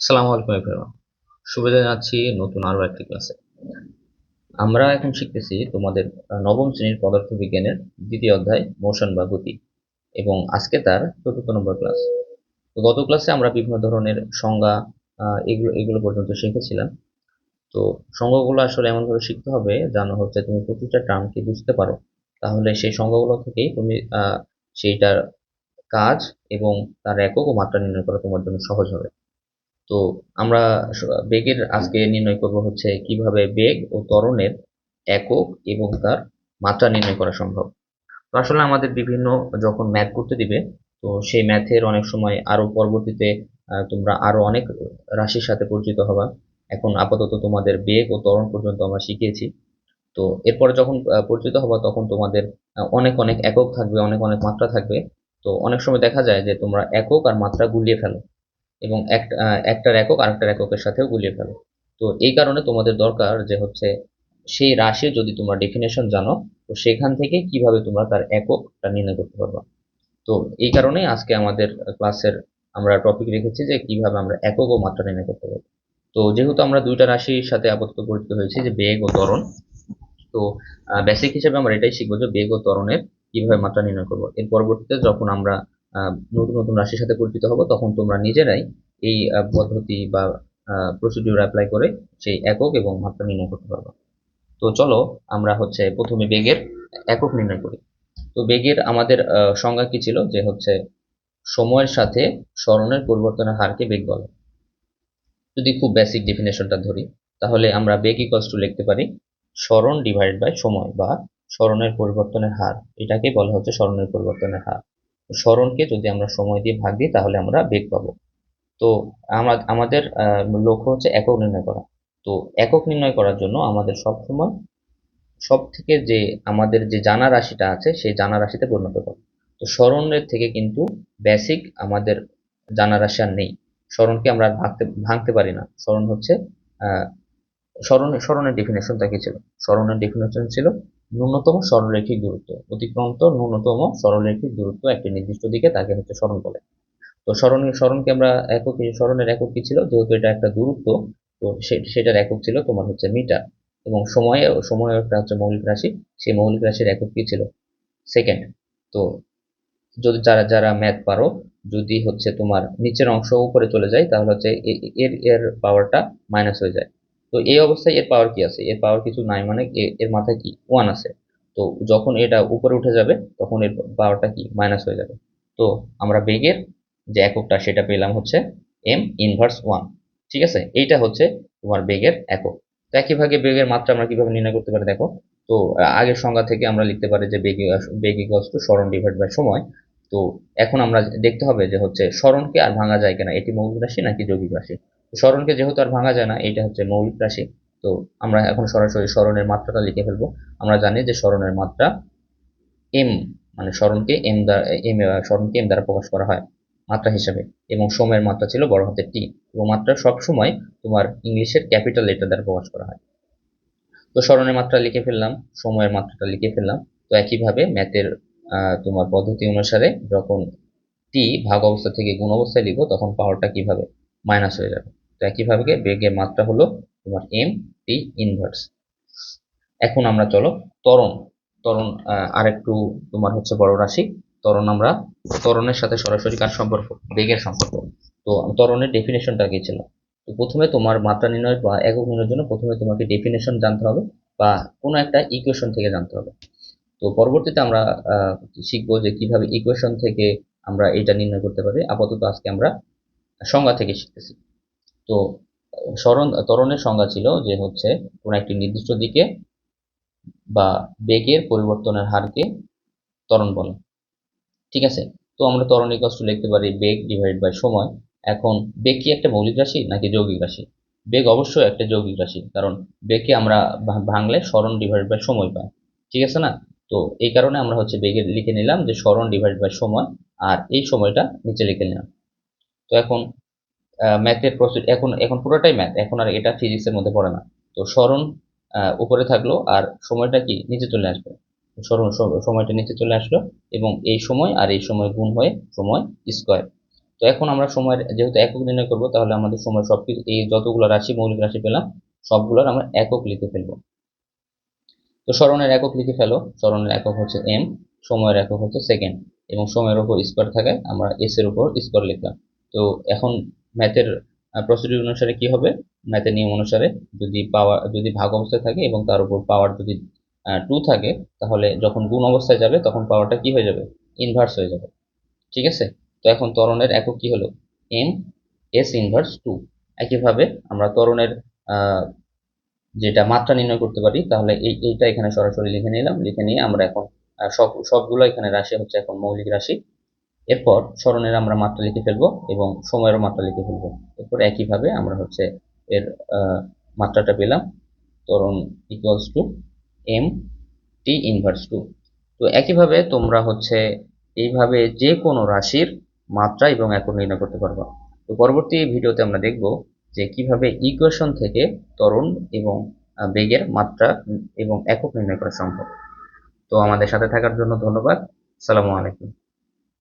আসসালামু আলাইকুম এভরিওয়ান শুভেচ্ছা জানাচ্ছি নতুন আরও একটি ক্লাসে আমরা এখন শিখতেছি তোমাদের নবম শ্রেণির পদার্থবিজ্ঞানের দ্বিতীয় অধ্যায় মোশন বা গতি এবং আজকে তার চতুর্থ নম্বর ক্লাস তো গত ক্লাসে আমরা বিভিন্ন ধরনের সংজ্ঞা এগুলো এগুলো পর্যন্ত শিখেছিলাম। তো সংজ্ঞাগুলো আসলে এমনভাবে শিখতে হবে যেন হচ্ছে তুমি প্রতিটা টার্মকে বুঝতে পারো। তাহলে সেই সংজ্ঞাগুলো থেকেই তুমি সেইটার কাজ এবং তার একক ও মাত্রা নির্ণয় করা তোমার জন্য সহজ হবে। তো আমরা বেগের আজকে নির্ণয় করব হচ্ছে কীভাবে বেগ ও ত্বরণের একক এবং তার মাত্রা নির্ণয় করা সম্ভব। তো আসলে আমাদের বিভিন্ন যখন ম্যাথ করতে দিবে, তো সেই ম্যাথের অনেক সময় আরও পরবর্তীতে তোমরা আরও অনেক রাশির সাথে পরিচিত হবা। এখন আপাতত তোমাদের বেগ ও ত্বরণ পর্যন্ত আমরা শিখিয়েছি। তো এরপরে যখন পরিচিত হবা, তখন তোমাদের অনেক অনেক একক থাকবে, অনেক অনেক মাত্রা থাকবে। তো অনেক সময় দেখা যায় যে তোমরা একক আর মাত্রা গুলিয়ে ফেলো। এবং একটা একটার একক আরেকটার এককের সাথেও গুলিয়ে ফেলো। তো এই কারণে তোমাদের দরকার যে হচ্ছে সেই রাশির যদি তোমরা ডেফিনেশন জানো, তো সেখান থেকে কীভাবে তোমরা তার এককটা নির্ণয় করতে পারবা। তো এই কারণেই আজকে আমাদের ক্লাসের আমরা টপিক রেখেছি যে কীভাবে আমরা একক ও মাত্রা নির্ণয় করতে পারব তো যেহেতু আমরা দুইটা রাশির সাথে আপাতত পরিচিত হয়েছি যে বেগ ও ত্বরণ, তো বেসিক হিসেবে আমরা এটাই শিখব যে বেগ ও ত্বরণের কীভাবে মাত্রা নির্ণয় করব। এর পরবর্তীতে যখন আমরা নতুন নতুন রাশির সাথে পরিচিত হব, তখন তোমরা নিজেরাই এই পদ্ধতি বা প্রসিডিউর অ্যাপ্লাই করে সেই একক এবং মাত্রা নির্ণয় করতে পারব। তো চলো আমরা হচ্ছে প্রথমে বেগের একক নির্ণয় করি। তো বেগের আমাদের সংজ্ঞা কি ছিল? যে হচ্ছে সময়ের সাথে স্মরণের পরিবর্তনের হারকে বেগ বলে। যদি খুব বেসিক ডেফিনেশনটা ধরি, তাহলে আমরা বেগ ইকুয়ালস টু লিখতে পারি স্মরণ ডিভাইড বাই সময় বা স্মরণের পরিবর্তনের হার। এটাকে বলা হচ্ছে স্মরণের পরিবর্তনের হার। স্মরণকে যদি আমরা সময় দিয়ে ভাগ দিই তাহলে আমরা বেগ পাবো। তো আমা- আমাদের লক্ষ্য হচ্ছে একক নির্ণয় করা। তো একক নির্ণয় করার জন্য আমাদের সব সময় সব থেকে যে আমাদের যে জানা রাশিটা আছে সেই জানা রাশিতে পরিণত করো। তো স্মরণের থেকে কিন্তু বেসিক আমাদের জানা রাশি আর নেই। স্মরণকে আমরা ভাঙতে ভাঙতে পারি না। স্মরণ হচ্ছে আহ, স্মরণ স্মরণের ডেফিনেশনটা কি ছিল? স্মরণের ডেফিনেশন ছিল ন্যূনতম সরলরেখিক দূরত্ব। অতিক্রান্ত ন্যূনতম সরলরেখিক দূরত্ব একটি নির্দিষ্ট দিকে, তাকে হচ্ছে স্মরণ বলে। তো স্মরণ স্মরণকে আমরা একক স্মরণের একক কি ছিল? যেহেতু এটা একটা দূরত্ব, তো সেটার একক ছিল তোমার হচ্ছে মিটার। এবং সময়ে, সময় একটা হচ্ছে মৌলিক রাশি, সেই মৌলিক রাশির একক কি ছিল? সেকেন্ড। তো যদি যারা যারা ম্যাথ পারো, যদি হচ্ছে তোমার নিচের অংশ উপরে চলে যায়, তাহলে হচ্ছে এর এর পাওয়ারটা মাইনাস হয়ে যায়। তো এই অবস্থায় এর পাওয়ার কি আছে? এর পাওয়ার কিছু নাই মানে এর মাথায় কি ওয়ান আছে। তো যখন এটা উপরে উঠে যাবে, তখন এর পাওয়ারটা কি? মাইনাস হয়ে যাবে। তো আমরা বেগের যে এককটা, সেটা পেলাম হচ্ছে এম ইনভার্স ওয়ান ঠিক আছে? এইটা হচ্ছে তোমার বেগের একক। তো একইভাবে বেগের মাত্রা আমরা কীভাবে নির্ণয় করতে পারি দেখো? তো আগের সংজ্ঞা থেকে আমরা লিখতে পারি যে বেগ বেগ ইকুয়ালস টু স্মরণ ডিভাইড বাই সময়। তো এখন আমরা দেখতে হবে যে হচ্ছে স্মরণকে আর ভাঙা যায় কিনা, এটি মৌলিক রাশি নাকি যৌগিক রাশি? স্মরণকে যেহেতু আর ভাঙা যায় না এটা হচ্ছে মৌলিক রাশি। তো আমরা এখন সরাসরি স্মরণের মাত্রাটা লিখে ফেলব। আমরা জানি যে স্মরণের মাত্রা এম মানে স্মরণকে এম দ্বারা এম স্মরণকে এম দ্বারা প্রকাশ করা হয়, মাত্রা হিসাবে। এবং সময়ের মাত্রা ছিল বড় হাতের টি এবং মাত্রা সবসময় তোমার ইংলিশের ক্যাপিটাল লেটার দ্বারা প্রকাশ করা হয়। তো স্মরণের মাত্রা লিখে ফেললাম, সময়ের মাত্রাটা লিখে ফেললাম। তো একইভাবে ম্যাথের তোমার পদ্ধতি অনুসারে যখন টি ভাগ অবস্থা থেকে গুণ অবস্থায় লিখব, তখন পাওয়ারটা কীভাবে? মাইনাস হয়ে যাবে। তো একইভাবে বেগের মাত্রা হলো তোমার এম টি ইনভার্স এখন আমরা চলো ত্বরণ। আহ, আরেকটু তোমার হচ্ছে বড় রাশি। ত্বরণ আমরা ত্বরণের সাথে সরাসরি কার সম্পর্ক? বেগের সম্পর্ক। তো ত্বরণের ডেফিনেশনটা কি ছিল তো প্রথমে তোমার মাত্রা নির্ণয় বা একক নির্ণয়ের জন্য প্রথমে তোমাকে ডেফিনেশন জানতে হবে বা কোনো একটা ইকুয়েশন থেকে জানতে হবে। তো পরবর্তীতে আমরা শিখব যে কীভাবে ইকুয়েশন থেকে আমরা এটা নির্ণয় করতে পারি। আপাতত আজকে আমরা সংজ্ঞা থেকে শিখতেছি। তো, স্মরণ, ত্বরণের সংজ্ঞা ছিল যে হচ্ছে কোনো একটি নির্দিষ্ট দিকে বা বেগের পরিবর্তনের হারকে ত্বরণ বলে। ঠিক আছে? তো আমরা ত্বরণ ইকুয়ালস টু লিখতে পারি বেগ ডিভাইড বাই সময়। এখন, বেগ কি একটা মৌলিক রাশি নাকি যৌগিক রাশি? বেগ অবশ্যই একটা যৌগিক রাশি, কারণ বেগকে আমরা ভাঙলে স্মরণ ডিভাইড বাই সময় পাই। ঠিক আছে না? তো এই কারণে আমরা হচ্ছে বেগের লিখে নিলাম যে স্মরণ ডিভাইড বাই সময় আর এই সময়টা নিচে লিখে নিলাম। তো এখন ম্যাথের প্রসিড এখন এখন পুরোটাই ম্যাথ এখন আর এটা ফিজিক্সের মধ্যে পড়ে না। তো স্মরণ উপরে থাকল আর সময়টা কি? নিচে চলে আসবে। স্মরণ সময়টা নিচে চলে আসলো এবং এই সময় আর এই সময় গুণ হয়ে সময় স্কোয়ার তো এখন আমরা সময়ের, যেহেতু একক নির্ণয় করব, তাহলে আমাদের সময় সব কিছু এই যতগুলো রাশি, মৌলিক রাশি পেলাম, সবগুলোর আমরা একক লিখে ফেলব। তো স্মরণের একক লিখে ফেলো। স্মরণের একক হচ্ছে এম সময়ের একক হচ্ছে সেকেন্ড এবং সময়ের উপর স্কোয়ার থাকায় আমরা এস এর উপর স্কোয়ার লিখলাম। তো এখন ম্যাথের প্রসিডিউর অনুসারে কি হবে? ম্যাথের নিয়ম অনুসারে যদি পাওয়ার যদি ভাগ অবস্থায় থাকে এবং তার উপর পাওয়ার যদি টু থাকে, তাহলে যখন গুণ অবস্থায় যাবে, তখন পাওয়ারটা কি হয়ে যাবে? ইনভার্স হয়ে যাবে। ঠিক আছে? তো এখন ত্বরণের একক কি হলো? এম এস ইনভার্স টু একইভাবে আমরা ত্বরণের যেটা মাত্রা নির্ণয় করতে পারি, তাহলে এই, এইটা এখানে সরাসরি লিখে নিলাম। লিখে নিয়ে আমরা এখন সব, সবগুলো এখানে রাশি হচ্ছে এখন মৌলিক রাশি। এরপর স্মরণের আমরা মাত্রা লিখে ফেলব এবং সময়েরও মাত্রা লিখে ফেলব। এরপর একইভাবে আমরা হচ্ছে এর মাত্রাটা পেলাম। তরণ equals to M T inverse two তো একইভাবে তোমরা হচ্ছে এইভাবে যে কোনো রাশির মাত্রা এবং একক নির্ণয় করতে পারব। তো পরবর্তী ভিডিওতে আমরা দেখব যে কীভাবে ইকুয়েশন থেকে ত্বরণ এবং বেগের মাত্রা এবং একক নির্ণয় করা সম্ভব। তো আমাদের সাথে থাকার জন্য ধন্যবাদ। সালামু আলাইকুম।